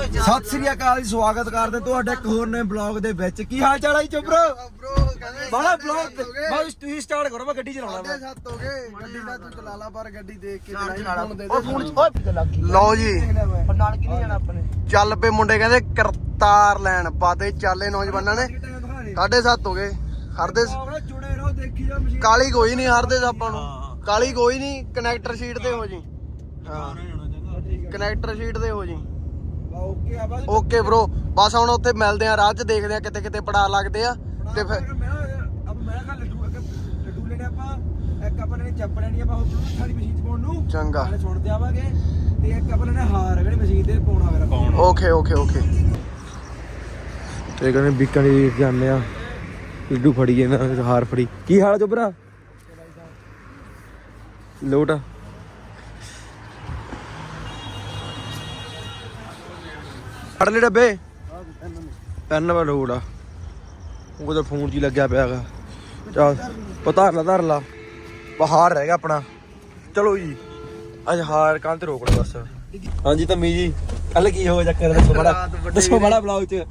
ਸਤਿ ਸ੍ਰੀ ਅਕਾਲ ਜੀ ਸਵਾਗਤ ਕਰਦੇ ਤੁਹਾਡੇ ਇੱਕ ਹੋਰ ਨਵੇਂ ਬਲੌਗ ਦੇ ਵਿੱਚ। ਕੀ ਹਾਲ ਚਾਲ ਹੈ ਜੀ ਚੁੱਪਰੋ ਬ్రో ਕਹਿੰਦੇ ਬਾਲਾ ਬਲੌਗ ਬਸ ਤੁਸੀਂ ਸਟਾਰਟ ਕਰੋ ਮੈਂ ਗੱਡੀ ਚਲਾਉਣਾ ਵਾ ਸੱਤ ਹੋ ਗਏ। ਗੱਡੀ ਦਾ ਤੂੰ ਚਲਾ ਲਾ ਪਰ ਗੱਡੀ ਦੇਖ ਕੇ ਚਲਾਈ ਦੇ ਉਹ ਫੋਨ ਓਏ ਲੱਗ ਗਈ। ਲਓ ਜੀ। ਨਾਨਕੀ ਨਹੀਂ ਜਾਣਾ ਆਪਣੇ। ਚੱਲ ਪਏ ਮੁੰਡੇ ਕਹਿੰਦੇ ਕਰਤਾਰ ਲੈਣ। ਪਾਤੇ ਚਾਲੇ ਨੌਜਵਾਨਾਂ ਨੇ। ਸਾਢੇ ਸੱਤ ਹੋ ਗਏ। ਹਰਦੇ ਜੁੜੇ ਰਹੋ ਦੇਖੀ ਜਾ ਮਸ਼ੀਨ। ਕਾਲੀ ਕੋਈ ਨਹੀਂ ਹਰਦੇ ਆਪਾਂ ਨੂੰ। ਕਾਲੀ ਕੋਈ ਨਹੀਂ ਕਨੈਕਟਰ ਸ਼ੀਟ ਤੇ ਹੋ ਜੀ। ਹਾਂ। ਕਨੈਕਟਰ ਸ਼ੀਟ ਤੇ ਹੋ ਜੀ। ਓਕੇ ਆ ਬਸ ਓਕੇ ਬ్రో ਬਸ ਹੁਣ ਉੱਥੇ ਮਿਲਦੇ ਆ ਰਾਹ 'ਚ ਦੇਖਦੇ ਆ ਕਿਤੇ ਕਿਤੇ ਪੜਾ ਲੱਗਦੇ ਆ ਤੇ ਫਿਰ ਮੈਂ ਅਬ ਮੈਂ ਕਾ ਲੱਡੂ ਅੱਗੇ ਲੱਡੂ ਲੈਣੇ ਆਪਾਂ ਇੱਕ ਆਪਾਂ ਨੇ ਚੱਪੜਿਆ ਨਹੀਂ ਆਪਾਂ ਉਹ ਸਾਡੀ ਮਸ਼ੀਨ ਚ ਪਾਉਣ ਨੂੰ ਚੰਗਾ। ਨਾਲੇ ਸੁਣ ਜਾਵਾਂਗੇ ਤੇ ਇੱਕ ਆਪਾਂ ਨੇ ਹਾਰ ਜਿਹੜੀ ਮਸ਼ੀਨ ਤੇ ਪਾਉਣਾ ਫਿਰ ਪਾਉਣਾ। Okay okay okay. ਤੇ ਕਹਿੰਦੇ ਬੀਕਾਨੇਰ ਜਾਂਦੇ ਆ। ਲੱਡੂ ਫੜੀ ਗਏ ਨਾ ਹਾਰ ਫੜੀ। ਕੀ ਹਾਲ ਚੋਬਰਾ ਲੋਟ ਫੜ ਲੈ ਡੱਬੇ? ਪੈਨ ਵਾ ਲੋੜ ਆ। ਉਹ ਤਾਂ ਫੋਨ ਹੀ ਲੱਗਿਆ ਪਿਆਗਾ ਚਲ ਪਤਾ ਲਾ ਧਰ ਲਾ। ਬਹਾਰ ਰਹਿ ਗਿਆ ਆਪਣਾ। ਚਲੋ ਜੀ ਅੱਜ ਹਾਰ ਕੰਨ ਤੇ ਰੋਕ ਲਓ ਬਸ ਹਾਂਜੀ ਤਮੀ ਜੀ ਕੱਲ ਕੀ ਹੋ ਚੱਕਰ? ਦੱਸੋ ਵੱਡੀ ਦੱਸੋ ਬੜਾ ਬਲੌਗ 'ਚ।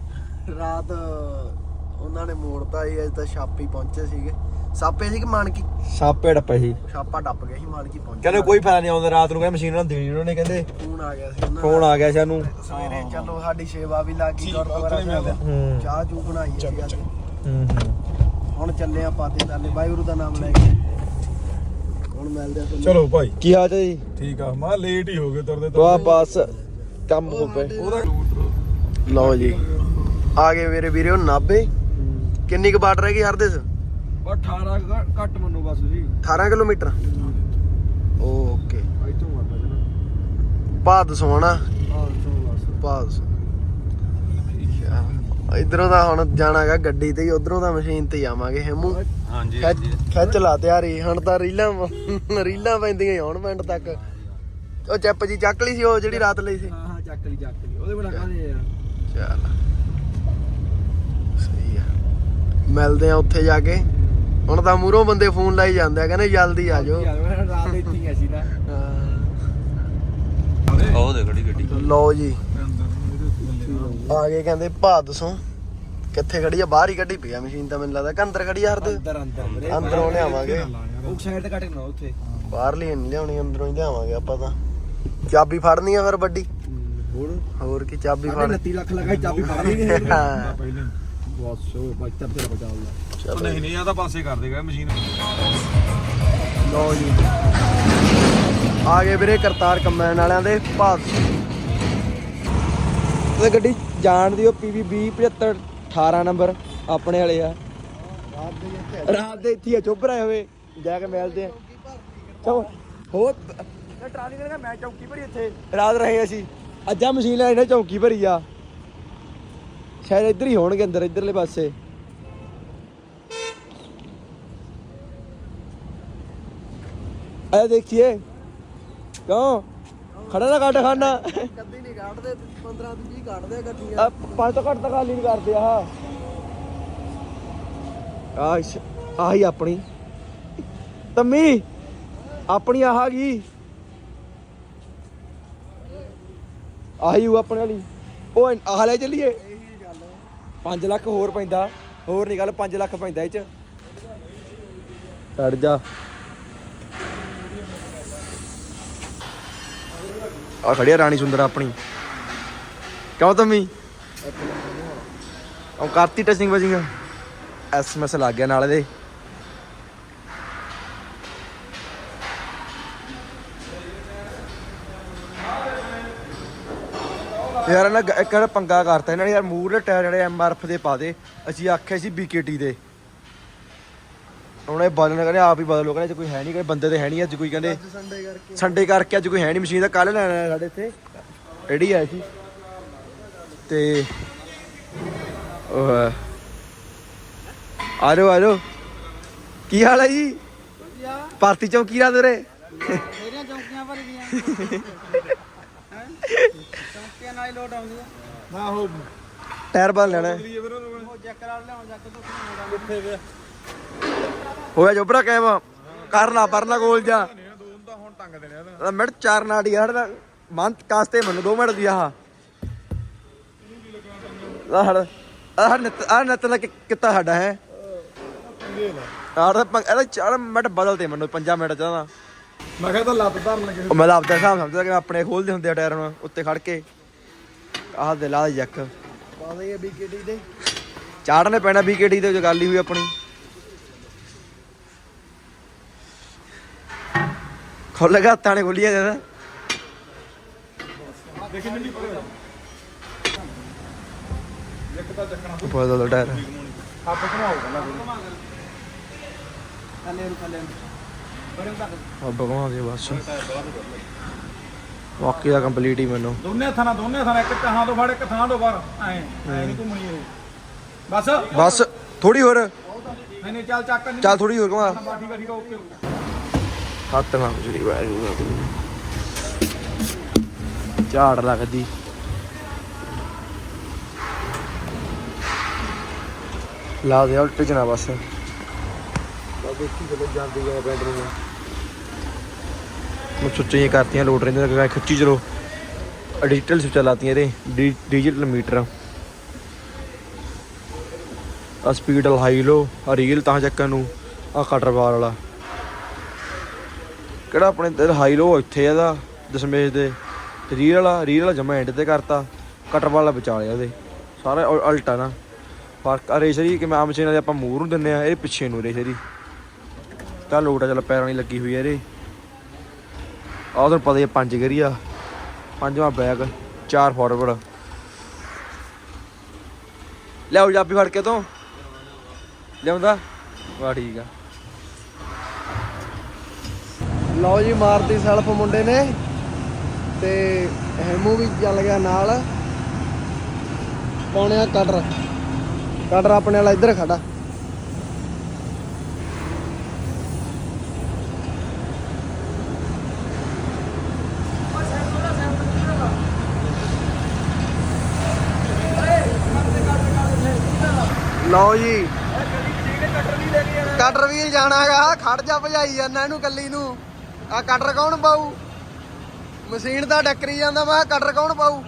ਰਾਤ ਉਹਨਾਂ ਨੇ ਮੋੜਤਾ ਸੀ ਅੱਜ ਤਾਂ ਛਾਪੀ ਪਹੁੰਚੇ ਸੀਗੇ। ਸਾਪੇ ਸੀ ਕਿ ਮਾਨਕੀ? ਸਾਪੇ ਡੱਪੇ ਸੀ। ਛਾਪਾ ਡੱਪ ਗਿਆ ਸੀ ਮਾਨਕੀ ਪਹੁੰਚੇ ਕਹਿੰਦੇ ਕੋਈ ਫਾਇਦਾ ਨਹੀਂ ਆਉਂਦਾ ਰਾਤ ਨੂੰ ਕਹਿੰਦੇ ਮਸ਼ੀਨ ਨਾਲ ਦੇਣੀ ਉਹਨਾਂ ਨੇ ਕਹਿੰਦੇ। ਫੋਨ ਆ ਗਿਆ ਸੀ ਉਹਨਾਂ ਫੋਨ ਆ ਗਿਆ ਸਾਨੂੰ। ਦਾ। ਸਵੇਰੇ ਚਲੋ ਸਾਡੀ ਸੇਵਾ ਵੀ ਲੱਗ ਗਈ ਗੁਰਦੁਆਰਾ ਸਾਹਿਬ। ਚਾਹ ਚੂ ਬਣਾਈ ਸੀ ਅੱਜ। ਹੂੰ ਹੁਣ ਚੱਲੇ ਆ ਪਾਤੇ ਤਾਲੇ ਵਾਹਿਗੁਰੂ ਦਾ ਨਾਮ ਲੈ ਕੇ। ਹੁਣ ਮਿਲਦੇ ਆ ਤੁਹਾਨੂੰ। ਚਲੋ ਭਾਈ। ਕੀ ਹਾਲ ਹੈ ਜੀ? ਠੀਕ ਆ ਮੈਂ ਲੇਟ ਹੀ ਹੋ ਗਏ ਤੁਰਦੇ ਵਾਹ ਬਸ ਕੰਮ ਹੋ ਪਏ। ਉਹਦਾ ਲਓ ਜੀ। ਆ ਗਏ ਮੇਰੇ ਵੀਰੇ ਉਹ ਨਾਬੇ ਕਿੰਨੀ ਕੁ ਬਾਟ ਰਹਿ ਗਈ ਹਰਦੇ ਸ ਉਹ 18 ਘੱਟ ਮੰਨੋ ਬਸ ਜੀ 18 ਕਿਲੋਮੀਟਰ? ਓਕੇ। ਇੱਥੋਂ ਆਉਂਦਾ ਜਨਾ। ਬਾਦ ਸੋਣਾ ਆਹ ਤੋਂ ਬਸ। ਬਾਦ ਇਧਰੋਂ ਦਾ ਹੁਣ ਜਾਣਾਗਾ ਗੱਡੀ ਤੇ ਹੀ ਉਧਰੋਂ ਦਾ ਮਸ਼ੀਨ ਤੇ ਜਾਵਾਂਗੇ ਹੇਮੂ। ਹਾਂਜੀ ਖਿੱਚ ਖਿੱਚ ਲਾ ਤਿਆਰੀ ਹੁਣ ਤਾਂ ਰੀਲਾਂ ਰੀਲਾਂ ਪੈਂਦੀਆਂ ਹੀ ਹੁਣ ਮਿੰਟ ਤੱਕ। ਉਹ ਚੱਪ ਜੀ ਚੱਕ ਲਈ ਸੀ ਉਹ ਜਿਹੜੀ ਰਾਤ ਲਈ ਸੀ। ਹਾਂ ਹਾਂ ਚੱਕ ਲਈ ਚੱਕ ਲਈ। ਉਹਦੇ ਬੜਾ ਕਾਹਦੇ ਆ? ਚੱਲ। ਸਹੀ ਆ। ਮਿਲਦੇ ਆ ਉੱਥੇ ਜਾ ਕੇ। ਹੁਣ ਤਾਂ ਮੂਹਰੋਂ ਬੰਦੇ ਫੋਨ ਲਾਈ ਜਾਂਦੇ ਆ ਕਹਿੰਦੇ ਜਲਦੀ ਆ ਜਾਓ। ਯਾਰ ਮੈਂ ਰਾਤ ਦੇ ਇੱਥੇ ਹੀ ਸੀ ਨਾ ਉਹ ਦੇ ਖੜੀ ਗੱਡੀ। ਲਓ ਜੀ। ਆ ਗਏ ਕਹਿੰਦੇ ਭਾਦਸੋਂ ਕਿੱਥੇ ਖੜੀ ਆ? ਬਾਹਰ ਹੀ ਕੱਢੀ ਪਈ ਆ ਮਸ਼ੀਨ ਤਾਂ ਮੈਨੂੰ ਲੱਗਦਾ। ਕਿ ਅੰਦਰ ਖੜੀ ਆ ਹਰਦ? ਅੰਦਰ ਅੰਦਰ ਲਿਆਵਾਂਗੇ। ਉਹ ਸਾਈਡ ਤੇ ਕੱਟ ਕੇ ਨਾ ਉੱਥੇ। ਬਾਹਰਲੀ ਨਹੀਂ ਲਿਆਉਣੀ ਅੰਦਰੋਂ ਹੀ ਲਿਆਵਾਂਗੇ ਆਪਾਂ ਤਾਂ। ਚਾਬੀ ਫੜਨੀ ਆ ਫਿਰ ਵੱਡੀ? ਹੋਰ? ਹੋਰ ਕੀ ਚਾਬੀ ਫੜ 29 ਲੱਖ ਲਗਾਈ ਚਾਬੀ ਫੜ ਲਈ। ਨਹੀਂ ਹਾਂ ਪਹਿਲੇ ਬਸ ਉਹ ਬੱਚਾ ਤੇਰਾ ਬਚਾਉਂਦਾ ਉਹ ਨਹੀਂ ਨਹੀਂ ਆ ਤਾਂ ਪਾਸੇ ਕਰ ਦੇਗਾ ਮਸ਼ੀਨ ਲਓ ਜੀ। ਆ ਗਏ ਵੀਰੇ ਕਰਤਾਰ ਕੰਬਾਈਨ ਵਾਲਿਆਂ ਦੇ ਭਾਦ ਤੇ ਗੱਡੀ ਜਾਣ ਦੀ ਉਹ PV 2075 18 ਨੰਬਰ ਆਪਣੇ ਵਾਲੇ ਆ। ਰਾਤ ਦੇ ਇੱਥੇ ਆ ਚੁੱਪ ਰਹੇ ਹੋਏ। ਜਾ ਕੇ ਮਿਲਦੇ ਆ। ਚਲੋ। ਹੋ ਟਰਾਲੀ ਨੇ ਮੈਂ ਚੌਕੀ ਭਰੀ ਇੱਥੇ। ਰਾਤ ਰਹੇ ਅਸੀਂ। ਅੱਜ ਮਸ਼ੀਨ ਲੈਣੇ ਚੌਕੀ ਭਰੀ ਆ। ਸ਼ਾਇਦ ਇੱਧਰ ਹੀ ਹੋਣਗੇ ਅੰਦਰ ਇੱਧਰਲੇ ਪਾਸੇ। ਆ ਦੇਖੀਏ। ਕਿਉਂ? ਖੜਾ ਨਾ ਕੱਟ ਖਾਨਾ ਕੱਦੀ ਨਹੀਂ ਕੱਢਦੇ 15 ਤੋਂ 20 ਕੱਢਦੇ ਗੱਡੀਆਂ। ਆ ਪੰਜ ਤੋਂ ਘੱਟ ਤਾਂ ਖਾਲੀ ਨਹੀਂ ਕਰਦੇ ਆ। ਆ ਆਹੀ ਆਪਣੀ। ਤੰਮੀ ਆਪਣੀ ਆਹ ਗਈ ਆਹੀ ਉਹ ਆਪਣੇ ਵਾਲੀ। ਉਹ ਆਹ ਲੈ ਚੱਲੀਏ। 5 ਲੱਖ ਹੋਰ ਪੈਂਦਾ। ਹੋਰ ਨਹੀਂ ਗੱਲ 5 ਲੱਖ ਪੈਂਦਾ ਇਹ ਚ। ਛੱਡ ਜਾ। ਆ ਖੜਿਆ ਰਾਣੀ ਸੁੰਦਰ ਆਪਣੀ। ਕਿਉਂ ਤਮੀ? ਉਹ ਕਰਤੀ ਟੈਸਟਿੰਗ ਵਜਿੰਗ। ਐਸਐਮਐਸ ਲੱਗ ਗਿਆ ਨਾਲ ਇਹਦੇ। ਯਾਰ ਨਾ ਇੱਕ ਵਾਰ ਪੰਗਾ ਕਰਤਾ। ਇਹਨਾਂ ਨੇ ਯਾਰ ਮੂਰਲੇ ਟਾਇਰ ਜਿਹੜੇ ਐਮਆਰਐਫ ਦੇ ਪਾ ਦੇ। ਅਸੀਂ ਆਖਿਆ ਸੀ ਬੀਕੇਟੀ ਦੇ। ਹੁਣ ਇਹ ਬਦਲਣ ਕਹਿੰਦੇ ਆਪ ਹੀ ਬਦਲੋ ਕਹਿੰਦੇ ਅੱਜ ਕੋਈ ਹੈ ਨਹੀਂ ਕੋਈ ਬੰਦੇ ਤੇ ਹੈ ਨਹੀਂ ਅੱਜ ਕੋਈ ਕਹਿੰਦੇ ਸੰਡੇ ਕਰਕੇ। ਸੰਡੇ ਕਰਕੇ ਅੱਜ ਕੋਈ ਹੈ ਨਹੀਂ ਮਸ਼ੀਨ ਦਾ ਕੱਲ ਲੈਣਾ ਹੈ ਸਾਡੇ ਇੱਥੇ। ਰੈਡੀ ਆਈ ਸੀ। ਤੇ ਉਹ ਆ ਜਾਓ ਆ ਜਾਓ ਕੀ ਹਾਲ ਹੈ ਜੀ? ਭਾਰਤੀ ਚੌਕੀ ਰਾਤ ਵੀਰੇ ਮੇਰੀਆਂ ਚੌਕੀਆਂ ਭਰ ਗਈਆਂ ਚੌਕੀਆਂ ਨਾਲ ਹੀ ਲੋਟ ਆਉਂਦੀਆਂ। ਨਾ ਉਹ ਟਾਇਰ ਬਦਲ ਲੈਣਾ ਹੈ। ਉਹ ਚੈੱਕ ਕਰਾ ਲਿਆਉਂ ਜੱਕ ਤੋਂ ਕਿੱਥੇ ਵੇ ਹੋਇਆ ਜੋਬਰਾ ਕਹਿਮ ਕਰ ਲਾ ਪਰਲਾ ਗੋਲ ਜਾ ਦੋ ਮਿੰਟ ਚਾਰ ਨਾਟ ਯਾਰ ਦਾ ਮੰਤ ਕਾਸਤੇ ਮੈਨੂੰ 2 ਮਿੰਟ ਦੀ ਆਹ ਆਹ ਆਹ ਨਤ ਆਹ ਨਤ ਦਾ ਕਿ- ਕਿੱਤਾ ਸਾਡਾ ਹੈ। ਆਹ ਇਹਦਾ ਚਾਰ ਮਿੰਟ ਬਦਲਦੇ ਮੈਨੂੰ 5 ਮਿੰਟ ਚਾਹਦਾ ਮੈਂ ਕਿਹਾ ਤਾਂ ਲੱਤ ਧਰਨ ਲੱਗੇ ਮੈਂ ਤਾਂ ਆਪਦਾ ਹਿਸਾਬ ਸਮਝਦਾ ਕਿ ਆਪਣੇ ਖੋਲਦੇ ਹੁੰਦੇ ਆ ਟਾਇਰ ਨੂੰ ਉੱਤੇ ਖੜ ਕੇ। ਆਹ ਦੇ ਲਾ ਦੇ ਜੱਕ। ਪਾ ਦੇ ਬੀਕੇਟੀ ਦੇ ਚਾੜਨੇ ਪੈਣਾ ਬੀਕੇਟੀ ਤੇ ਜੋ ਗੱਲ ਹੀ ਹੋਈ ਆਪਣੀ। ਖੋਲ ਗਿਆ ਹੱਥਾਂ ਨੇ ਖੋਲੀਆਂ ਜਦਾ। ਦੇਖੀ ਮਿੰਡੀ ਪਰੇ ਇੱਕ ਤਾਂ ਚੱਕਣਾ ਬਦਲ ਟਾਇਰ ਹੱਥ ਘੁਮਾਓ ਪਹਿਲਾਂ ਥੱਲੇ ਨੂੰ ਥੱਲੇ ਨੂੰ ਬੜੇ ਤੱਕ ਆ ਭਗਵਾਨ ਦੇ ਬਸ। ਵਾਕਈ ਦਾ ਕੰਪਲੀਟ ਹੀ ਮੈਨੂੰ। ਦੋਨੇ ਹੱਥਾਂ ਨਾਲ ਦੋਨੇ ਹੱਥਾਂ ਨਾਲ ਇੱਕ ਥਾਂ ਤੋਂ ਫੜ ਇੱਕ ਥਾਂ ਤੋਂ ਬਾਹਰ। ਐ ਐ ਨਹੀਂ ਘੁੰਮਣੀ ਇਹ। ਬਸ। ਬਸ ਥੋੜੀ ਹੋਰ। ਨਹੀਂ ਨਹੀਂ ਚੱਲ ਚੱਕ। ਚੱਲ ਥੋੜੀ ਹੋਰ ਘੁਮਾ। ਬਾ ਠੀਕ ਆ ਠੀਕ ਆ ਓਕੇ। ਝਾੜ ਲੱਗਦੀ। ਲਾ ਦੇ ਉਲਟ ਜਨਾ ਬਸ। ਦੇਖੀ ਜਦੋਂ ਜਾਂਦੀ ਹੈ ਬੈਟਰੀ ਨੂੰ। ਮੈਂ ਸੁੱਚੀਆਂ ਕਰਤੀਆਂ ਲੋਡ ਰਹਿੰਦੇ ਤਾਂ ਖਿੱਚੀ ਚਲੋ। ਡਿਜੀਟਲ ਸਵਿਚ ਲਾਤੀਆਂ ਇਹਦੇ ਡਿਜੀਟਲ ਮੀਟਰ ਆ ਸਪੀਡ ਹਾਈ ਲੋ ਆ ਰੀਲ ਤਾਂ ਚੱਕਣ ਨੂੰ ਆ ਕਟਰ ਬਾਰ ਵਾਲਾ। ਕਿਹੜਾ ਆਪਣੇ ਤੇ ਹਾਈ ਲੋ ਇੱਥੇ ਆ ਇਹਦਾ, ਦਸ਼ਮੇਸ਼ ਦੇ। ਤੇ ਰੀਲ ਵਾਲਾ ਰੀਲ ਵਾਲਾ ਜਮਾ ਐਂਡ ਤੇ ਕਰਤਾ। ਕਟਰ ਵਾਲਾ ਬਚਾ ਉਹਦੇ ਸਾਰਾ ਉਲ- ਉਲਟਾ ਨਾ। ਫ਼ਰਕ ਆ ਰੇਸ਼ਰੀ ਕਿ ਮੈਂ ਆਮ ਮਸ਼ੀਨਾਂ ਦੇ ਆਪਾਂ ਮੂਰ ਨੂੰ ਦਿੰਨੇ ਆ, ਇਹ ਪਿੱਛੇ ਨੂੰ ਰੇਸ਼ਰੀ ਤਾਂ ਲੋਟ ਆ, ਚੱਲ ਪੈਰਾਂ ਨਹੀਂ ਲੱਗੀ ਹੋਈ ਆ ਇਹਦੇ। ਆਹ ਤੁਹਾਨੂੰ ਪਤਾ ਹੀ ਆ, ਪੰਜ ਗੇਰੀ ਆ। ਪੰਜਵਾਂ ਬੈਕ ਚਾਰ ਫਾਰਵਰਡ ਲਿਆਓ, ਜਾਪੀ ਫੜ ਕੇ ਤੋਂ ਲਿਆਉਂਦਾ? ਵਾਹ ਠੀਕ ਆ। ਲਓ ਜੀ ਮਾਰਤੀ ਸੈਲਫ ਮੁੰਡੇ ਨੇ ਤੇ ਹੈਮੂ ਵੀ ਚੱਲ ਗਿਆ ਨਾਲ। ਪਾਉਣਿਆ ਕਟਰ ਕਟਰ ਆਪਣੇ ਵਾਲਾ ਇੱਧਰ ਖੜਾ। ਲਓ ਜੀ। ਕਟਰ ਵੀ ਜਾਣਾਗਾ ਖੜ ਜਾ ਭਜਾਈ ਜਾਂਦਾ ਇਹਨੂੰ ਕੱਲੀ ਨੂੰ। ਆ ਕਟਰ ਕੌਣ ਪਾਊ? ਮਸ਼ੀਨ ਤਾਂ ਡੱਕਰੀ ਜਾਂਦਾ ਮੈਂ ਕਿਹਾ ਕਟਰ ਕੌਣ ਪਾਊ?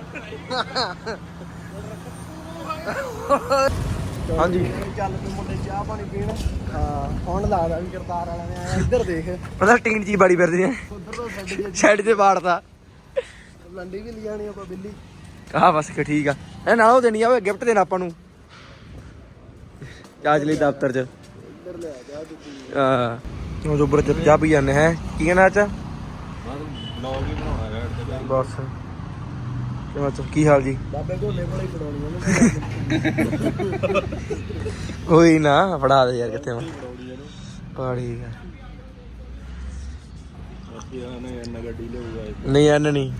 ਹਾਂਜੀ। ਚੱਲ ਤੂੰ ਮੁੰਡੇ ਚਾਹ ਪਾਣੀ ਪੀਣ। ਹਾਂ ਹੁਣ ਲੱਗਦਾ ਵੀ ਕਰਤਾਰ ਵਾਲਿਆਂ ਨੇ ਆਇਆ ਇੱਧਰ ਦੇਖ। ਪਤਾ ਟੀਨ ਜੀ ਬਾੜੀ ਫਿਰਦੀ ਐ ਉਧਰ ਤੋਂ ਛੱਡ ਜੇ ਸਾਈਡ ਤੇ ਬਾੜਦਾ ਲੰਡੀ ਵੀ ਲਿਜਾਣੀ ਆਪਾਂ ਬਿੱਲੀ। ਆਹ ਬਸ ਕਿ ਠੀਕ ਆ। ਇਹ ਨਾਲ ਉਹ ਦੇਣੀ ਆ ਓਏ ਗਿਫਟ ਦੇਣਾ ਆਪਾਂ ਨੂੰ। ਲਈ ਦਫ਼ਤਰ ਚ। ਇੱਧਰ ਲੈ ਜਾ ਤੂੰ ਆ ਉਹ ਜੋ ਬਰ ਜਾ ਵੀ ਜਾਂਦੇ ਹੈ? ਕੀ ਕਹਿਣਾ ਅੱਜ ਬਲੌਗ ਹੀ ਬਣਾਉਣਾ ਹੈ ਬਸ। ਕਿਵੇਂ ਚ ਕੀ ਹਾਲ ਜੀ? ਬਾਬੇ ਢੋਲੇ ਹੀ ਫੜਾਉਣੀ ਉਹਨੂੰ ਕੋਈ ਨਾ ਫੜਾ ਦੇ ਯਾਰ ਕਿੱਥੇ ਮੈਂ। ਪਾ ਠੀਕ ਆ। ਗੱਡੀ ਲਿਆਊਗਾ। ਨਹੀਂ। ਐਨ ਨਹੀਂ।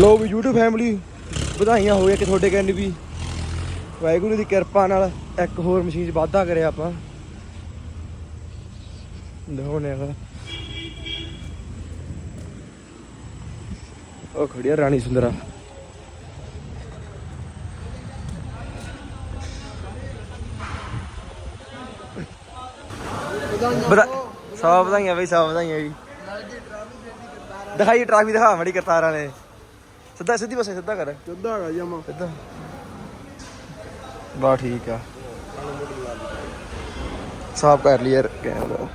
ਲੋ ਵੀ YouTube ਫੈਮਿਲੀ ਵਧਾਈਆਂ ਹੋਵੇ ਕਿ ਤੁਹਾਡੇ ਕਹਿੰਦੇ ਵੀ। ਵਾਹਿਗੁਰੂ ਦੀ ਕਿਰਪਾ ਨਾਲ ਇੱਕ ਹੋਰ ਮਸ਼ੀਨ 'ਚ ਵਾਧਾ ਕਰਿਆ ਆਪਾਂ। ਦਿਖਾਉਣੇ ਆ ਉਹ ਖੜੀ ਰਾਣੀ ਸੁੰਦਰਾ। ਸਭ ਵਧਾਈਆਂ ਬਈ ਸਭ ਵਧਾਈਆਂ ਜੀ। ਦਿਖਾਈ ਟਰਾਫੀ ਦਿਖਾ, ਮੜੀ ਕਰਤਾਰਾਂ ਨੇ। ਸਿੱਧਾ ਸਿੱਧੀ ਬਸ ਸਿੱਧਾ ਕਰ। ਚੁੱਦਾ ਹੈਗਾ ਜਮਾ। ਸਿੱਧਾ। ਬਾ ਠੀਕ ਆ। ਸਾਫ਼ ਕਰ ਲਈ ਯਾਰ ਕੈਮਰਾ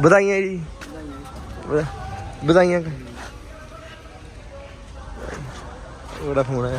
ਵਧਾਈਆਂ ਜੀ। ਵਧ- ਵਧਾਈਆਂ। ਉਹਦਾ ਫੋਨ ਆਇਆ।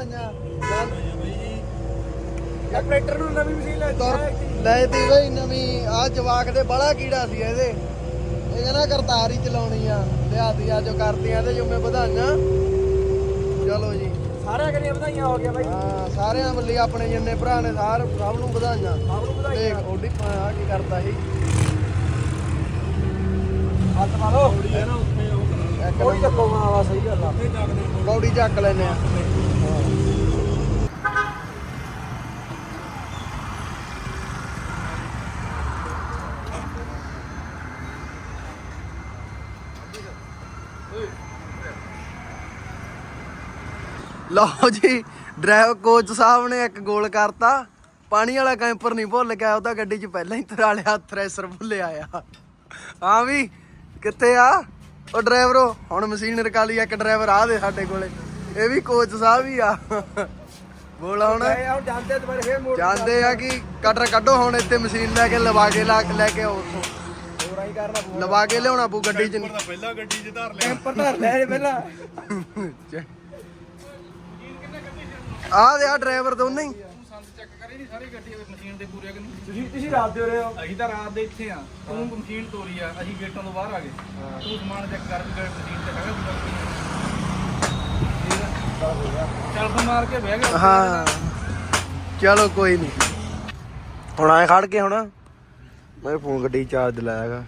ਮੈਨੂੰ ਵਧਾਈਆਂ ਆਪਰੇਟਰ ਨੂੰ ਨਵੀਂ ਮਸ਼ੀਨ ਲੈ ਤੁਰ ਲੈ ਤੀ ਬਈ ਨਵੀਂ। ਆ ਜਵਾਕ ਦੇ ਬੜਾ ਕੀੜਾ ਸੀ ਇਹਦੇ। ਇਹ ਕਹਿੰਦਾ ਕਰਤਾਰ ਹੀ ਚਲਾਉਣੀ ਆ। ਲਿਆਤੀ ਆ ਜੋ ਕਰਤੀਆਂ ਤੇ ਜੁਮੇ ਵਧਾਈਆਂ ਚਲੋ ਜੀ। ਸਾਰਿਆਂ ਕਰੀਆਂ ਵਧਾਈਆਂ ਹੋ ਗਿਆ ਬਾਈ। ਹਾਂ ਸਾਰਿਆਂ ਵੱਲੀ ਆਪਣੇ ਜਿੰਨੇ ਭਰਾ ਨੇ ਸਾਰ ਸਭ ਨੂੰ ਵਧਾਈਆਂ। ਸਭ ਨੂੰ ਵਧਾਈਆਂ। ਦੇਖ ਉਹਦੀ ਆ ਕੀ ਕਰਦਾ ਸੀ। ਹੱਥ ਮਾਰੋ। ਇੱਕ ਕੋਈ ਨੰਬਰ। ਚੱਕੋ ਮਾਵਾ ਸਹੀ ਗੱਲ ਆ ਬੌਡੀ ਚੱਕ ਲੈਨੇ ਆ। ਲਓ ਜੀ ਡਰਾਈਵਰ ਕੋਚ ਸਾਹਿਬ ਨੇ ਇੱਕ ਗੋਲ ਕਰਤਾ। ਪਾਣੀ ਵਾਲਾ ਕੈਂਪਰ ਨਹੀਂ ਭੁੱਲ ਗਿਆ ਉਹਦਾ ਗੱਡੀ 'ਚ ਪਹਿਲਾਂ ਹੀ ਤਰਾ ਲਿਆ ਥ੍ਰੈਸ਼ਰ ਭੁੱਲਿਆ ਆ ਹਾਂ ਵੀ ਕਿੱਥੇ ਆ? ਉਹ ਡਰਾਈਵਰੋ ਹੁਣ ਮਸ਼ੀਨ ਰਕਾ ਲਈ ਇੱਕ ਡਰਾਈਵਰ ਆ ਦੇ ਸਾਡੇ ਕੋਲੇ। ਇਹ ਵੀ ਕੋਚ ਸਾਹਿਬ ਹੀ ਆ। ਬੋਲ ਹੁਣ। ਜਾਂਦੇ ਦੁਬਾਰੇ ਫੇਰ ਮੋੜ ਜਾਂਦੇ ਆ ਕਿ ਕਟਰ ਕੱਢੋ ਹੁਣ ਇੱਥੇ ਮਸ਼ੀਨ ਲੈ ਕੇ ਲਵਾ ਕੇ ਲਾ ਲੈ ਕੇ ਆਓ ਉੱਥੋਂ। ਹੋਰਾਂ ਹੀ ਕਰਨਾ ਪਊ ਲਵਾ ਕੇ ਲਿਆਉਣਾ ਪਊ ਗੱਡੀ 'ਚ। ਪਹਿਲਾਂ ਗੱਡੀ 'ਚ ਧਰ ਕੈਂਪਰ ਧਰ ਲੈ ਇਹ ਪਹਿਲਾਂ। ਆ ਦੇ ਆ ਡਰਾਈਵਰ ਦੋਨੇ ਹੀ। ਸੰਦ ਚੈੱਕ ਕਰੇ ਨਹੀਂ ਸਾਰੀ ਗੱਡੀ ਮਸ਼ੀਨ ਦੇ ਪੂਰੇ ਕਿ ਨਹੀਂ ਤੁਸੀਂ ਤੁਸੀਂ ਰਾਤ ਦੇ ਹੋ ਰਹੇ ਹੋ? ਅਸੀਂ ਤਾਂ ਰਾਤ ਦੇ ਇੱਥੇ ਆ। ਤੂੰ ਮਸ਼ੀਨ ਤੋਰੀ ਆ ਅਸੀਂ ਗੇਟਾਂ ਤੋਂ ਬਾਹਰ ਆ ਗਏ। ਤੂੰ ਸਮਾਨ ਚੈੱਕ ਕਰ ਵੀ ਮਸ਼ੀਨ ਤੇ ਹੈਗਾ ਪੂਰਾ ਚੱਲ ਤਾਂ ਮਾਰ ਕੇ ਬਹਿ ਗਿਆ। ਹਾਂ। ਚਲੋ ਕੋਈ ਨਹੀਂ ਹੁਣ ਆਏ ਖੜ ਕੇ ਹੁਣ। ਮੇਰੇ ਫੋਨ ਗੱਡੀ ਚਾਰਜ ਲਾਇਆਗਾ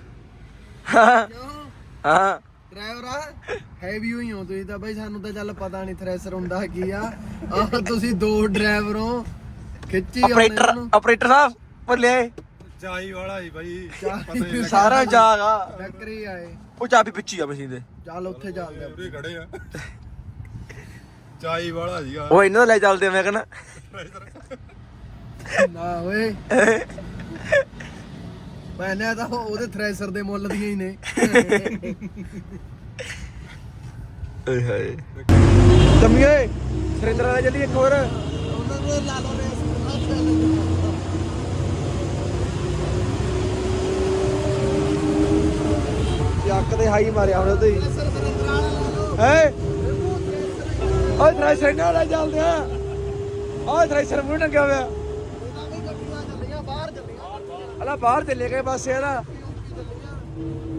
ਹਾਂ। ਡਰਾਈਵਰ ਆ ਹੈਵੀ ਹੋਈ ਹੋ ਤੁਸੀਂ ਤਾਂ ਬਾਈ ਸਾਨੂੰ ਤਾਂ ਚੱਲ ਪਤਾ ਨਹੀਂ ਥ੍ਰੈਸ਼ਰ ਹੁੰਦਾ ਕੀ ਆ। ਆਹ ਤੁਸੀਂ ਦੋ ਡਰਾਈਵਰ ਹੋ ਖਿੱਚੀ ਆਪਰੇਟਰ। ਆਪਰੇਟਰ ਸਾਹਿਬ ਭੁੱਲੇ ਚਾਈ ਵਾਲਾ ਹੀ ਬਾਈ। ਚਾਬੀ ਸਾਰਾ ਜਾਗਾ ਟੱਕਰੀ ਆਏ। ਉਹ ਚਾਬੀ ਪਿੱਛੀ ਆ ਮਸ਼ੀਨ ਦੇ। ਚੱਲ ਉੱਥੇ ਚੱਲਦੇ ਉਰੇ ਖੜੇ ਆ। ਚਾਈ ਵਾਲਾ ਸੀਗਾ। ਉਹ ਇਹਨਾਂ ਦਾ ਲੈ ਚੱਲਦੇ ਆ ਮੈਂ ਕਹਿੰਦਾ। ਆ। ਨਾ ਓਏ। ਮੈਨੇ ਤਾਂ ਉਹਦੇ ਥ੍ਰੈਸ਼ਰ ਦੇ ਮੁੱਲ ਦੀਆਂ ਹੀ ਨੇ। ਏ ਹਾਏ। ਤਮੀਏ ਸਰਿੰਦਰ ਵਾਲਾ ਜਲਦੀ ਇੱਕ ਹੋਰ। ਉਹਨਾਂ ਨੂੰ ਲਾ ਲਓ ਜੱਕ ਤੇ ਹਾਈ ਮਾਰਿਆ ਹੁਣ ਉਹਦੇ। ਹੈ? ਓਏ ਥ੍ਰੈਸ਼ਰ ਨਾਲ ਚੱਲਦੇ ਆ। ਓਏ ਥ੍ਰੈਸ਼ਰ ਮੂੰਹ ਟੰਗਿਆ ਹੋਇਆ। ਅਲਾ ਬਾਹਰ ਚੱਲੇ ਗਏ ਬਸ ਇਹਦਾ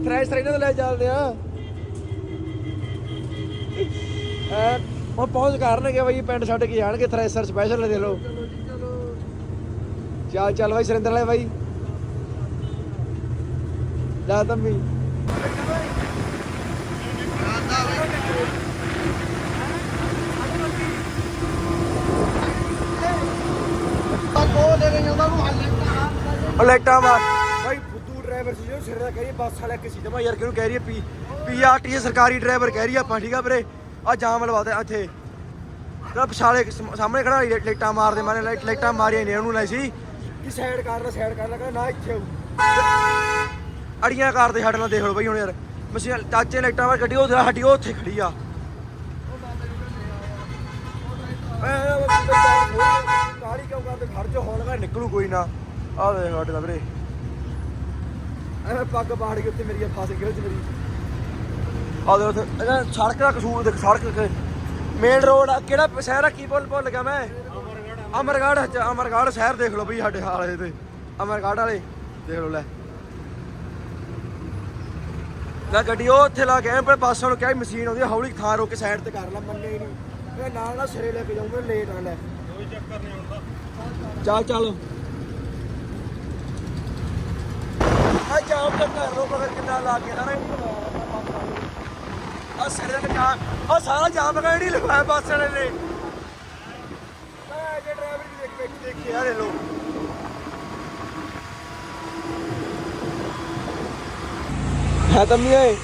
ਥ੍ਰੈਸ਼ਰ ਇਹਨਾਂ ਤੋਂ ਲੈ ਚੱਲਦੇ ਆ। ਐ, ਹੁਣ ਪਹੁੰਚ ਕਰਨਗੇ ਬਈ, ਪਿੰਡ ਛੱਡ ਕੇ ਜਾਣਗੇ ਥ੍ਰੈਸ਼ਰ ਸਪੈਸ਼ਲ ਦੇ ਲੋ ਚੱਲ ਚੱਲ ਬਾਈ, ਸਰਿੰਦਰ ਵਾਲੇ ਬਾਈ। ਜਾ ਤੰਮੀ ਉਹ ਲੈ ਗਈ ਉਹਦਾ ਨੂੰ ਹੱਲ ਉਹ ਲਾਈਟਾਂ ਮਾਰ ਭਾਈ ਫੁੱਦੂ ਡਰਾਈਵਰ ਸੀ ਜੋ ਸਿਰ ਦਾ ਕਹਿ ਰਹੀ ਬੱਸ ਵਾਲਾ ਕਿਸੇ ਜਮਾ ਯਾਰ ਕਿਹਨੂੰ ਕਹਿ ਰਹੀ ਹੈ ਪੀ ਪੀਆਰਟੀ ਸਰਕਾਰੀ ਡਰਾਈਵਰ ਕਹਿ ਰਹੀ ਆ ਆਪਾਂ ਠੀਕ ਆ ਵੀਰੇ ਆ ਜਾਮ ਲਵਾ ਦੇ ਇੱਥੇ ਨਾ ਪਛਾਲੇ ਸਾਹਮਣੇ ਖੜਾ ਲਾਈਟਾਂ ਮਾਰਦੇ ਮਾਰੇ ਲਾਈਟ ਮਾਰੀਆਂ ਨੇ ਉਹਨੂੰ ਲੈ ਸੀ ਕਿ ਸਾਈਡ ਕਰ ਲੈ ਸਾਈਡ ਕਰ ਲੈ ਕਹਿੰਦਾ ਨਾ ਇੱਥੇ ਆਊ ਅੜੀਆਂ ਕਰਦੇ ਸਾਡੇ ਨਾਲ ਦੇਖ ਲਓ ਬਈ ਹੁਣ ਯਾਰ ਮਸੀਂ ਚਾਚੇ ਲਾਈਟਾਂ ਮਾਰ ਗੱਡੀ ਉਹ ਸਾਡੀ ਉਹ ਉੱਥੇ ਖੜੀ ਆ ਕਾਲੀ ਕਿਉਂ ਕਰਦੇ ਘਰ ਚੋਂ ਘਰ ਨਿਕਲੂ ਕੋਈ ਨਾ ਆ ਦੇ ਸਾਡੇ ਦਾ ਵੀਰੇ। ਐਵੇਂ ਪੱਗ ਬਾੜ ਕੇ ਉੱਤੇ ਮੇਰੀ ਫਸ ਗਈ ਮੇਰੀ। ਆ ਦੇ ਉੱਥੇ ਇਹਦਾ ਸੜਕ ਦਾ ਕਸੂਰ ਦੇਖ ਸੜਕ ਮੇਨ ਰੋਡ ਆ ਕਿਹੜਾ ਸ਼ਹਿਰ ਆ? ਕੀ ਭੁੱਲ ਭੁੱਲ ਗਿਆ ਮੈਂ? ਅਮਰਗੜ੍ਹ ਚ ਅਮਰਗੜ੍ਹ ਸ਼ਹਿਰ ਦੇਖ ਲਓ ਬਈ ਸਾਡੇ ਹਾਲੇ ਤੇ। ਅਮਰਗੜ੍ਹ ਵਾਲੇ ਦੇਖ ਲਓ ਲੈ। ਨਾ ਗੱਡੀ ਉਹ ਉੱਥੇ ਲਾ ਕੇ ਆਏ ਪਰ ਬੱਸ ਨੂੰ ਕਿਹਾ ਮਸ਼ੀਨ ਆਉਂਦੀ ਹੌਲੀ ਥਾਂ ਰੋਕ ਕੇ ਸਾਈਡ ਤੇ ਕਰ ਲੈ ਮੰਨੇ ਹੀ ਨਹੀਂ ਇਹ ਨਾਲ ਨਾਲ ਸਿਰੇ ਲੈ ਕੇ ਜਾਊਂਗਾ ਲੇਟ ਆ ਲੈ। ਕੋਈ ਚੱਕਰ ਨਹੀਂ ਹੁੰਦਾ ਚੱਲ ਚੱਲ। ਆ ਜਾਮ ਤਾਂ ਕਰ ਲੋ ਮਗਰ ਕਿੰਨਾ ਲਾ ਕੇ ਨਾ ਆ ਸਿਰੇ ਤੇ ਜਾ ਆ ਸਾਰਾ ਜਾਮ ਗਾੜੀ ਲਵਾਇਆ ਬੱਸ ਵਾਲੇ ਨੇ। ਮੈਂ ਜੇ ਡਰਾਈਵਰ ਦੀ ਦੇਖ ਕੇ ਦੇਖੀ ਯਾਰ ਇਹ ਲੋਕ ਹੈ ਤਾਂ ਮੀਏ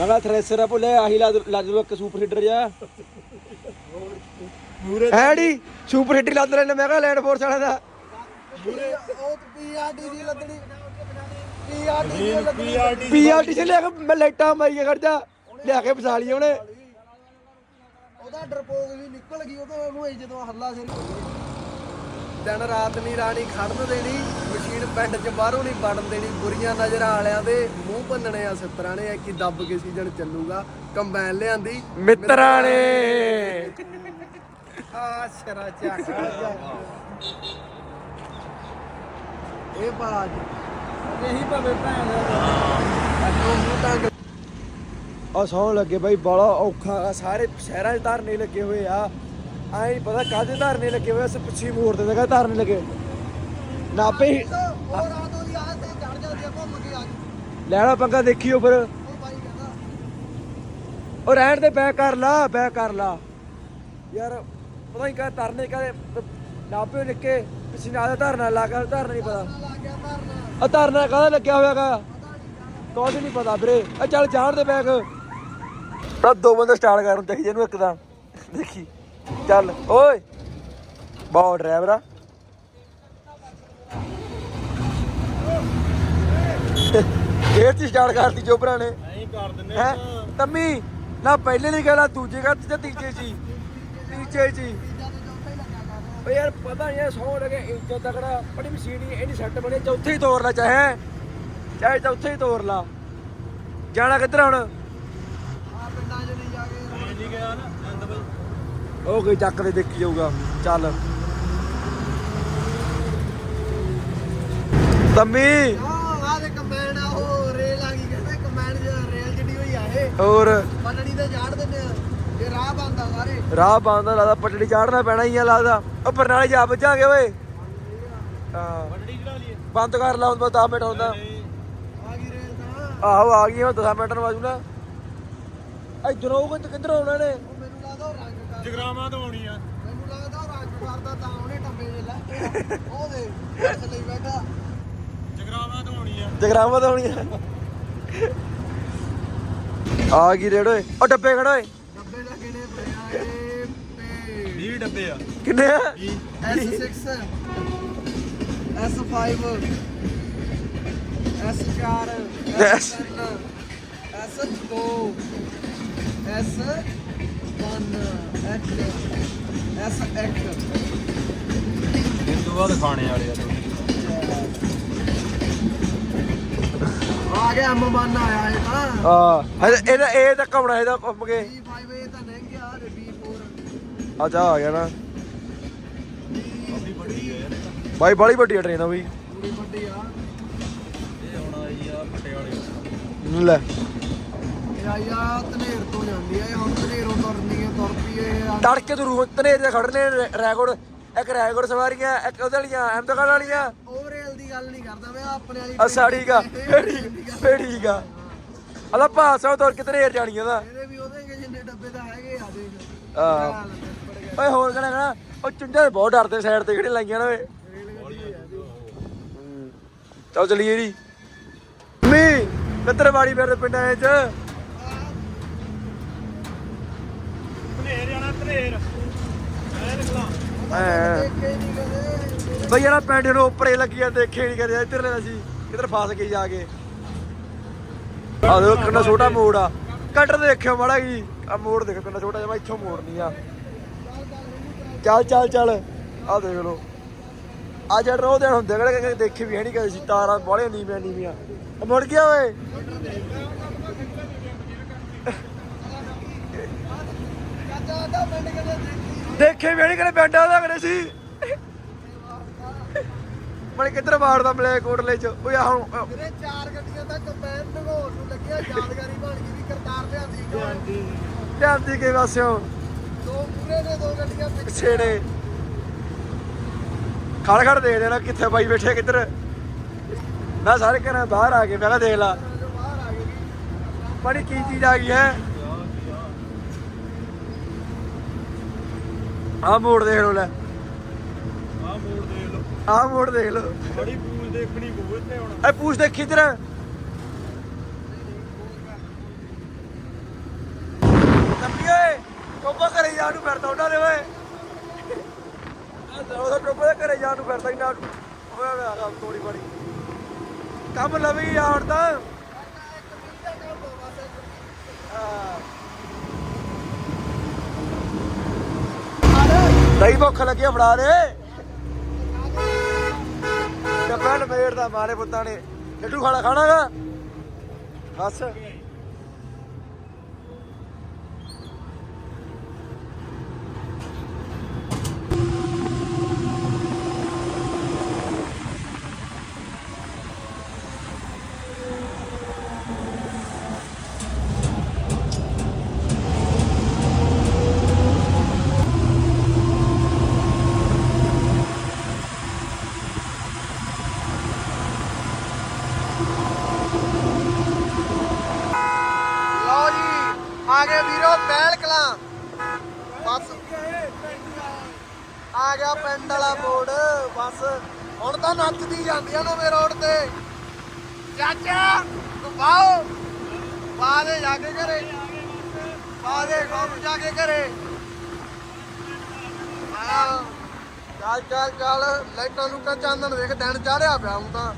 ਮਗਾ ਥ੍ਰੈਸ਼ਰ ਆ ਭੁੱਲੇ ਆਹੀ ਲਾ ਲੱਜ ਲੋ ਇੱਕ ਸੁਪਰ ਹੀਟਰ ਜਾ ਐਡੀ ਸੁਪਰ ਹੀਟਰ ਲੱਦ ਲੈਣੇ ਮੈਂ ਕਿਹਾ ਲੈਂਡ ਫੋਰਸ ਵਾਲਾ ਦਾ। ਉਹ ਦੀ ਪੀਆਰਡੀ ਦੀ ਲੱਦਣੀ। ਪੀਆਰਟੀ ਪੀਆਰਟੀ ਚ ਲਿਆ ਕੇ ਮੈਂ ਲਾਈਟਾਂ ਮਾਰੀਆਂ ਖੜ ਜਾ। ਲਿਆ ਕੇ ਫਸਾ ਲਈ ਉਹਨੇ। ਉਹਦਾ ਡਰਪੋਕ ਵੀ ਨਿਕਲ ਗਈ ਉਹ ਤਾਂ ਉਹਨੂੰ ਇਹ ਜਦੋਂ ਹੱਲਾ ਸਿਰ ਦਿਨ ਰਾਤ ਨਹੀਂ ਰਾਣੀ ਖੜਨ ਦੇਣੀ ਮਸ਼ੀਨ ਪਿੰਡ 'ਚ ਬਾਹਰੋਂ ਨਹੀਂ ਵੜਨ ਦੇਣੀ ਬੁਰੀਆਂ ਨਜ਼ਰਾਂ ਵਾਲਿਆਂ ਦੇ ਮੂੰਹ ਭੰਨਣੇ ਆ ਸਿੱਤਰਾਂ ਨੇ ਕਿ ਦੱਬ ਕੇ ਸੀਜ਼ਨ ਚੱਲੂਗਾ। ਕੰਬਾਈਨ ਲਿਆਂਦੀ। ਮਿੱਤਰਾਂ ਨੇ ਆ ਸ਼ਰਾ ਚੱਕ ਇਹ ਬਾਜ। ਇਹੀ ਭਾਵੇਂ ਭੈਣ ਆ ਸੌਣ ਲੱਗੇ ਬਾਈ ਬੜਾ ਔਖਾ ਆ। ਸਾਰੇ ਸ਼ਹਿਰਾਂ 'ਚ ਧਰਨੇ ਲੱਗੇ ਹੋਏ ਆ। ਐ ਨਹੀਂ ਪਤਾ ਕਾਹਦੇ ਧਰਨੇ ਲੱਗੇ ਹੋਏ ਆ ਸੇ ਪਿੱਛੇ ਮੋੜ ਤੇ ਜਗ੍ਹਾ ਧਰਨੇ ਲੱਗੇ। ਨਾਪੇ ਉਹ ਰਾਤ ਉਹਦੀ ਆਹ ਤੇ ਚੜ ਜਾਂਦੀ ਆ ਘੁੰਮ ਕੇ ਆ ਲੈਣਾ ਪੰਗਾ ਦੇਖੀਓ ਫਿਰ। ਉਹ ਬਾਈ ਕਹਿੰਦਾ ਉਹ ਰਹਿਣ ਦੇ ਬੈਕ ਕਰ ਲਾ ਬੈਕ ਕਰ ਲਾ। ਯਾਰ ਪਤਾ ਨਹੀਂ ਕਾ ਧਰਨੇ ਕਾਹਦੇ ਨਾਪੇ ਨਿੱਕੇ ਪਿੱਛੇ ਨਾਲ ਧਰਨਾ ਲਾ ਕੇ ਧਰਨਾ ਨਹੀਂ ਪਤਾ। ਲੱਗ ਆ ਧਰਨਾ ਕਾਹਦਾ ਲੱਗਿਆ ਹੋਇਆਗਾ ਕੁਝ ਨਹੀਂ ਪਤਾ ਵੀਰੇ। ਆ ਚੱਲ ਜਾਣ ਦੇ ਬੈਗ। ਤਾਂ ਦੋ ਬੰਦੇ ਸਟਾਰਟ ਕਰਨ ਚਾਹੀਦੇ ਇਹਨੂੰ ਇੱਕ ਤਾਂ ਦੇਖੀ। ਚੱਲ ਓਏ। ਬਹੁਤ ਡਰਾਈਵਰ ਇਹ ਚੀਜ਼ ਸਟਾਰਟ ਕਰਤੀ ਚੋਬਰਾ ਨੇ। ਨਹੀਂ ਕਰ ਦਿੰਨੇ ਹੈ? ਤੰਮੀ ਨਾ ਪਹਿਲੇ ਨਹੀਂ ਕਹਿਣਾ ਦੂਜੇ ਘਰ ਤੇ ਤੀਜੇ ਹੀ? ਤੀਜੇ ਹੀ। ਓ ਯਾਰ ਪਤਾ ਨਹੀਂ ਇਹ ਸੌ ਲਗੇ ਇੱਜ਼ਤ ਤਕੜਾ ਬੜੀ ਮਸ਼ੀਨ ਹੀ ਇਹਨੀ ਸੈੱਟ ਬਣੀ ਚੌਥੇ ਹੀ ਤੋੜ ਲਾ ਚਾਹੇ। ਚਾਹੇ ਚੌਥੇ ਹੀ ਤੋੜ ਲਾ। ਜਾਣਾ ਕਿੱਧਰ ਹੁਣ? ਆ ਪਿੰਡਾਂ 'ਚ ਨਹੀਂ ਜਾ ਕੇ ਨਹੀਂ ਗਿਆ ਨਾ ਨੰਦ ਬਈ ਉਹ ਕੋਈ ਚੱਕ ਦੇ ਦੇਖੀ ਜਾਊਗਾ। ਚੱਲ। ਤੰਮੀ ਉਹ ਆ ਦੇ ਕੰਬਾਈਨ ਆ ਉਹ ਰੇਲ ਆ ਗਈ ਕਹਿੰਦੇ ਕੰਬਾਈਨ ਰੇਲ ਜਿਹੜੀ ਹੋਈ ਆ ਇਹ ਹੋਰ। ਪਟੜੀ ਤੇ ਝਾੜ ਦਿੰਦੇ ਆ। ਰਾਹ ਬੰਦਾ ਸਾਰੇ। ਰਾਹ ਬੰਦਾ ਲੱਗਦਾ ਪਟੜੀ ਚਾੜਨਾ ਪੈਣਾ ਹੀ ਆ ਲੱਗਦਾ। ਉਹ ਬਰਨਾਲੇ ਜਾ ਵੱਜਾਂਗੇ ਓਏ। ਹਾਂ। ਵੱਡੀ ਚੜਾ ਲਈਏ। ਬੰਦ ਕਰ ਲਾ ਹੁਣ ਬਸ 10 ਮਿੰਟ ਹੁੰਦਾ। ਆ ਗਈ ਰੇਲ ਤਾਂ। ਆਹੋ ਆ ਗਈ ਹੁਣ 10 ਮਿੰਟ ਨੂੰ ਆਜੂ ਨਾ। ਇਧਰੋਂ ਉਹ ਕਿੱਧਰ ਆਉਣਾ ਨੇ ਉਹ ਮੈਨੂੰ ਲੱਗਦਾ ਰੰਗ ਕਰ ਜਗਰਾਵਾਂ ਤੋਂ ਆਉਣੀ ਆ। ਮੈਨੂੰ ਲੱਗਦਾ ਰੰਗ ਕਰਦਾ ਤਾਂ ਉਹਨੇ ਟੱਬੇ ਜੇ ਲੈ ਉਹ ਦੇ ਹੱਥ ਲਈ ਬੈਠਾ। ਜਗਰਾਵਾਂ ਤੋਂ ਆਉਣੀ ਆ। ਜਗਰਾਵਾਂ ਤੋਂ ਆਉਣੀ ਆ ਆ ਗਈ ਰੇੜ ਓਏ। ਉਹ ਡੱਬੇ ਖੜਾ ਓਏ। ਡੱਬੇ ਆ। ਕਿੰਨੇ ਆ? S6 S5 S4 S- S2 S1 X S1 ਇਸ ਤੋਂ ਬਾਅਦ ਖਾਣੇ ਵਾਲੇ ਆ ਆ ਗਿਆ ਮਮਾਨ ਆਇਆ ਇਹ ਤਾਂ। ਆ ਇਹਦਾ ਇਹ ਤਾਂ ਕਮਣਾ ਇਹਦਾ ਪੰਪ ਕੇ ਆ ਜਾ ਆ ਗਿਆ ਨਾ। ਬਾਈ ਬਾਲੀ ਵੱਡੀ ਆ ਟ੍ਰੇਨ ਆ ਬਈ। ਪੂਰੀ ਵੱਡੀ ਆ ਇਹ ਹੁਣ ਆਈ ਆ ਪਟਿਆਲੇ ਲੈ। ਇਹ ਆਈ ਆ ਧਨੇਰ ਤੋਂ ਜਾਂਦੀ ਆ ਇਹ ਹੁਣ ਧਨੇਰੋਂ ਤੁਰਨੀ ਆ ਤੁਰ ਤੜਕੇ ਤੋਂ ਰੂਹ ਤਨੇ ਦੇ ਖੜਨੇ ਰੈਕੋਰਡ ਇੱਕ ਰੈਕੋਰਡ ਸਵਾਰੀਆਂ ਇੱਕ ਉਹਦੇ ਵਾਲੀਆਂ ਅਹਿਮਦਗੜ੍ਹ ਵਾਲੀਆਂ। ਉਹ ਰੇਲ ਦੀ ਗੱਲ ਨਹੀਂ ਕਰਦਾ ਮੈਂ ਆਪਣੇ ਵਾਲੀ ਅੱਛਾ ਠੀਕ ਆ ਫੇਰ ਠੀਕ ਆ ਅਲਾ ਤੁਰ ਕਿਤੇ ਏਰ ਜਾਣੀਆਂ ਦਾ ਇਹਦੇ ਵੀ ਉਹਦੇ ਕੇ ਜਿੰਨੇ ਡੱਬੇ ਤਾਂ ਹੈਗੇ ਆ ਦੇਖ। ਆ। ਓਏ ਹੋਰ ਕਿਹੜਾ ਕਹਣਾ ਉਹ ਚੁੰਝਾ ਦੇ ਬਹੁਤ ਡਰਦੇ ਸਾਈਡ ਤੇ ਕਿਹੜੇ ਲਾਈਆਂ ਨਾ ਓਏ। ਚੱਲ ਚਲੀਏ ਜੀ। ਮੀ ਕਿੱਧਰ ਵਾੜੀ ਮੇਰੇ ਪਿੰਡਾਂ 'ਚ ਧਨੇਰ ਜਾਣਾ ਧਨੇਰ ਐ ਨਿਕਲਾਂ ਨਹੀਂ ਬਈ ਇਹਨਾਂ ਪਿੰਡ ਨੂੰ ਉੱਪਰੇ ਲੱਗੀ ਆ ਦੇਖੇ ਨਹੀਂ ਕਰਿਆ ਇੱਧਰ ਲੈ ਸੀ ਕਿੱਧਰ ਫਸ ਗਈ ਜਾ ਕੇ। ਆ ਦੇਖੋ ਕਿੰਨਾ ਛੋਟਾ ਮੋੜ ਆ। ਕਟਰ ਦੇਖਿਓ ਮਾੜਾ ਜੀ। ਆ ਮੋੜ ਦੇਖੋ ਕਿੰਨਾ ਛੋਟਾ ਜਿਹਾ ਇੱਥੋਂ ਮੋੜਨੀ ਆ। ਚੱਲ ਚੱਲ ਚੱਲ। ਆ ਦੇਖ ਲਓ। ਆ ਜਿਹੜਾ ਰੋਹ ਦੇਣ ਹੁੰਦੇ ਕਿਹੜੇ ਦੇਖੇ ਵੀ ਹੈ ਨਹੀਂ ਕਦੇ ਸੀ ਤਾਰਾਂ ਬਾਹਲੇ ਨੀਵੀਆਂ ਨੀਵੀਆਂ। ਆ ਮੁੜ ਗਿਆ ਓਏ। ਦਾ ਦੇਖੀ ਵੀ ਹੈ ਨਹੀਂ ਕਦੇ ਪਿੰਡ ਆਦਾ ਕਦੇ ਸੀ। ਮਣੇ ਕਿੱਧਰ ਮਾਰਦਾ ਮਲੇ ਕੋਟਲੇ ਚ। ਓਏ ਆ ਹੁਣ ਵੀਰੇ ਚਾਰ ਗੱਡੀਆਂ ਤਾਂ ਕੰਬਾਈਨ ਨਗੋਰ ਨੂੰ ਲੱਗਿਆ ਯਾਦਗਾਰੀ ਬਣ ਗਈ ਵੀ ਕਰਤਾਰ ਲਿਆਂਦੀ ਲਿਆਂਦੀ ਧਿਆਨ ਦੀ ਕੇ ਪਾਸਿਓਂ। ਦੋ ਪੂਰੇ ਨੇ ਦੋ ਗੱਡੀਆਂ ਪਿੱਛੇ। ਪਿੱਛੇ ਨੇ। ਖੜ ਖੜ ਦੇਖਦੇ ਨਾ ਕਿੱਥੇ ਬਾਈ ਬੈਠੇ ਕਿੱਧਰ। ਮੈਂ ਸਾਰੇ ਘਰਾਂ ਬਾਹਰ ਆ ਕੇ ਮੈਂ ਕਿਹਾ ਦੇਖ ਲਾ। ਬੜੀ ਕੀ ਚੀਜ਼ ਆ ਗਈ ਹੈ। ਆਹ ਮੋੜ ਦੇਖ ਲੋ ਲੈ। ਆਹ ਮੋੜ ਦੇਖ ਲਓ। ਆਹ ਮੋੜ ਦੇਖ ਲੋ ਬੜੀ ਪੂਲ ਦੇਖਣੀ ਪਊ ਇੱਥੇ ਹੁਣ। ਇਹ ਪੂਛ ਦੇਖੀ ਇਧਰ। ਤੰਬੀਏ ਜਾਣ ਨੂੰ ਫਿਰਦਾ ਉਹਨਾਂ ਦੇ, ਓਏ। ਆ ਉਹਦਾ ਟੋਪਾ ਦੇ ਘਰੇ ਜਾਣ ਨੂੰ ਫਿਰਦਾ ਹੀ ਨਾ। ਹੋਇਆ ਹੋਇਆ ਤੋੜੀ ਬੜੀ ਕੰਮ ਲਵੀ ਆ ਹੁਣ ਤਾਂ ਦਹੀਂ ਭੁੱਖ ਲੱਗੀ ਫੜਾ ਦੇ। ਲਪੇੜਦਾ ਮਾਰੇ ਪੁੱਤਾਂ ਨੇ। ਲੱਡੂ ਖਾਣਾ ਖਾਣਾਗਾ? ਬਸ ਲਓ ਜੀ ਆ ਗਏ ਵੀਰੋ ਪਹਿਲ ਕਲਾਂ ਬਸ ਆ ਗਿਆ ਪਿੰਡ ਵਾਲਾ ਬੋਰਡ ਬਸ ਹੁਣ ਤਾਂ ਨੱਚਦੀ ਜਾਂਦੀਆਂ ਨਵੇਂ ਰੋਡ ਤੇ ਚਾਚਾ ਤੂੰ ਪਾਓ ਪਾ ਦੇ ਜਾ ਕੇ ਘਰੇ ਪਾ ਦੇ ਕੰਮ ਜਾ ਕੇ ਘਰੇ ਆ ਚੱਲ ਚੱਲ ਚੱਲ ਲਾਈਟਾਂ ਲੂਟਾਂ ਚਾਨਣ ਵੇਖ ਦਿਨ ਚੜਿਆ ਪਿਆ ਹੁਣ ਤਾਂ।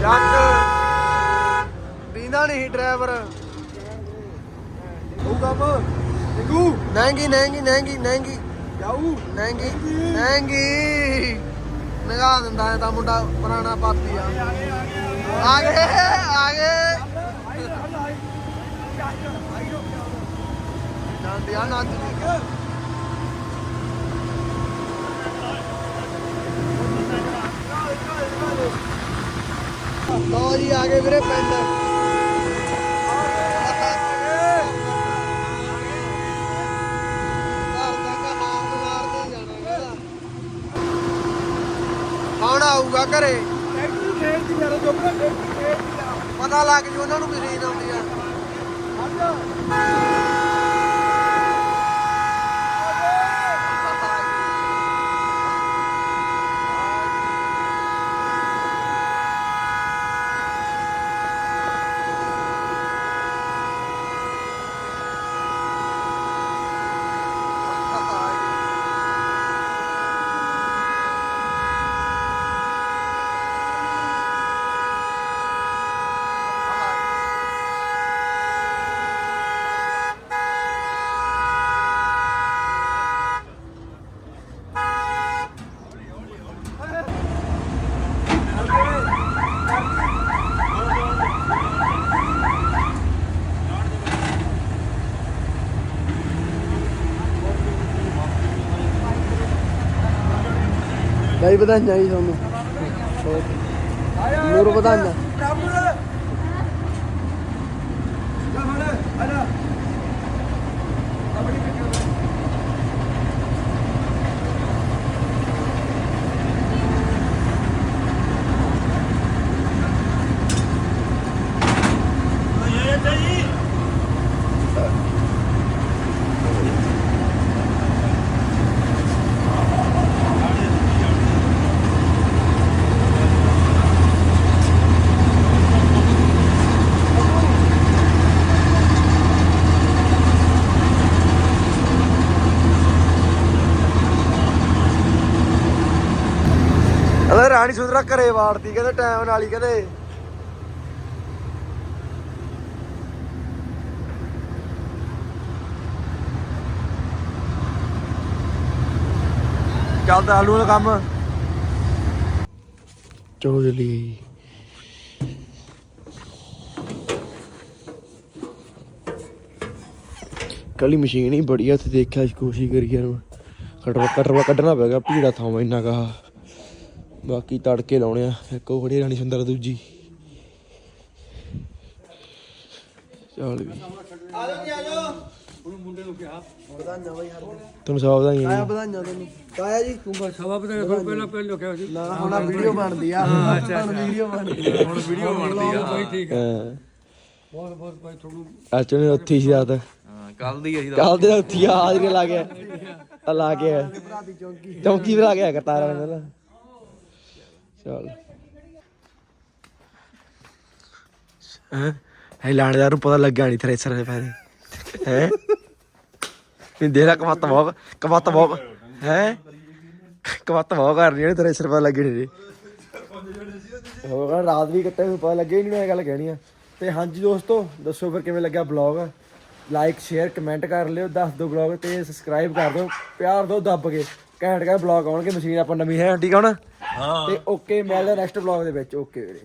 ਜੱਟ ਪੀਂਦਾ ਨਹੀਂ ਡਰਾਈਵਰ। ਉਹ ਕੰਮ। ਨਿੰਗੂ। ਨਹਿੰਗੀ ਨਹਿੰਗੀ ਨਹਿੰਗੀ ਨਹਿੰਗੀ। ਜਾਊ। ਨਹਿੰਗੀ ਨਹਿੰਗੀ। ਨਗਾ ਦਿੰਦਾ ਹੈ ਤਾਂ ਮੁੰਡਾ ਪੁਰਾਣਾ ਪਾਪੀ ਆ। ਆ ਗਏ ਆ ਗਏ। ਜਾਂਦੀ ਆ ਨੱਚਦੀ ਲੋ ਜੀ, ਆ ਗਏ ਵੀਰੇ ਪਿੰਡ। ਜਾਣਾ ਕੌਣ ਆਊਗਾ ਘਰੇ? ਟਰੈਕਟਰ ਖੇਡ ਦੀ ਯਾਰ ਜੋਬਰਾ ਟਰੈਕਟਰ ਖੇਡ ਦੀ ਪਤਾ ਲੱਗ ਜੂ ਉਹਨਾਂ ਨੂੰ ਵੀ ਨੀਂਦ ਆਉਂਦੀ ਆ। ਬਾਈ ਵਧਾਈਆਂ ਜੀ ਤੁਹਾਨੂੰ। ਨੂਰ ਵਧਾਈਆਂ ਕੰਮ ਜਾ ਫੜ ਆ ਜਾ ਆਪਣੀ ਪਿੱਛੇ ਅਲੇ ਰਾਣੀ ਘਰੇ ਵਾੜਤੀ, ਕਹਿੰਦੇ ਟਾਈਮ ਨਾਲ ਹੀ ਕਹਿੰਦੇ। ਚੱਲਦਾ ਆਲੂ ਵਾਲਾ ਕੰਮ। ਚੋਜਲੀ ਕੱਲੀ ਮਸ਼ੀਨ ਹੀ ਬੜੀ ਆ, ਉੱਥੇ ਦੇਖਿਆ ਕੋਸ਼ਿਸ਼ ਕਰੀ ਯਾਰ ਮੈਂ ਕਟਵਾ ਕਟਵਾ ਕੱਢਣਾ ਪੈਗਾ ਭੀੜਾ ਥਾਵਾਂ ਇੰਨਾ ਕਾ ਬਾਕੀ ਤੜਕੇ ਲਾਉਣੇ ਆ। ਇੱਕ ਉਹ ਖੜੀ ਰਾਣੀ ਸੁੰਦਰ ਦੂਜੀ। ਚੱਲ ਵੀ। ਆ ਜਾ ਆ ਜਾ ਉਹਨੂੰ ਮੁੰਡੇ ਨੂੰ ਕਿਹਾ ਤੁਹਾਨੂੰ ਸਭ ਦਾ ਹੀ ਆ ਜੀ। ਵਧਾਈਆਂ ਤੈਨੂੰ। ਕਾਇਆ ਜੀ। ਤੂੰ ਬਸ ਸਵਾ ਪਤਾ ਨਹੀਂ ਪਹਿਲਾਂ ਪਹਿਲਾਂ ਕਿਹਾ ਸੀ। ਨਾ ਹੁਣ ਵੀਡੀਓ ਬਣਦੀ ਆ। ਹੁਣ ਵੀਡੀਓ ਬਣਦੀ ਆ। ਹੁਣ ਵੀਡੀਓ ਬਣਦੀ ਆ। ਬਾਈ ਠੀਕ ਆ। ਹਾਂ। ਬਹੁਤ ਬਹੁਤ ਬਾਈ ਤੁਹਾਨੂੰ। ਅੱਜ ਉਹਨੇ ਉੱਥੇ ਹੀ ਸੀ ਰਾਤ। ਹਾਂ ਕੱਲ ਦੀ ਅਸੀਂ ਕੱਲ ਦੇ ਉੱਥੇ ਹੀ ਆ ਹਾਜ਼ਰੀ ਲਾ ਗਿਆ ਆ। ਲਾ ਆਇਆ। ਚੌਂਕੀ। ਵੀ ਲਾ ਆਇਆ ਕਰਤਾਰਾ ਪਹਿਲਾਂ ਚਲ। ਹੈ? ਹੈ ਲਾਣੇਦਾਰ ਨੂੰ ਪਤਾ ਲੱਗਿਆ ਨਹੀਂ ਥ੍ਰੈਸ਼ਰ ਦੇ ਪੈਰੇ ਹੈ? ਨਹੀਂ ਦੇਖ ਲਾ ਕਮਤ ਬਹੁਤ ਕਮਤ ਬਹੁਤ ਹੈ? ਕਮਤ ਬਹੁਤ ਕਰ ਰਹੀ ਹੈ ਥ੍ਰੈਸ਼ਰ ਪਤਾ ਲੱਗੇ ਨਹੀਂ ਹੋਗਾ ਰਾਤ ਵੀ ਕੱਟੇ ਨੂੰ ਪਤਾ ਲੱਗੇ ਨਹੀਂ ਮੈਂ ਗੱਲ ਕਹਿਣੀ ਆ। ਤੇ ਹਾਂਜੀ ਦੋਸਤੋ ਦੱਸੋ ਫਿਰ ਕਿਵੇਂ ਲੱਗਿਆ ਬਲੌਗ ਲਾਈਕ ਸ਼ੇਅਰ ਕਮੈਂਟ ਕਰ ਲਿਓ ਦੱਸ ਦਿਓ ਬਲੌਗ ਤੇ ਸਬਸਕ੍ਰਾਈਬ ਕਰ ਦਿਓ ਪਿਆਰ ਦਿਓ ਦੱਬ ਕੇ। ਘੈਂਟ ਘੈਂਟ ਬਲੌਗ ਆਉਣਗੇ ਮਸ਼ੀਨ ਆਪਾਂ ਨਵੀਂ ਹੈ ਠੀਕ ਆ ਹੁਣ? ਹਾਂ। ਤੇ ਓਕੇ ਮਿਲਦੇ ਨੈਕਸਟ ਬਲੌਗ ਦੇ ਵਿੱਚ ਓਕੇ ਵੀਰੇ।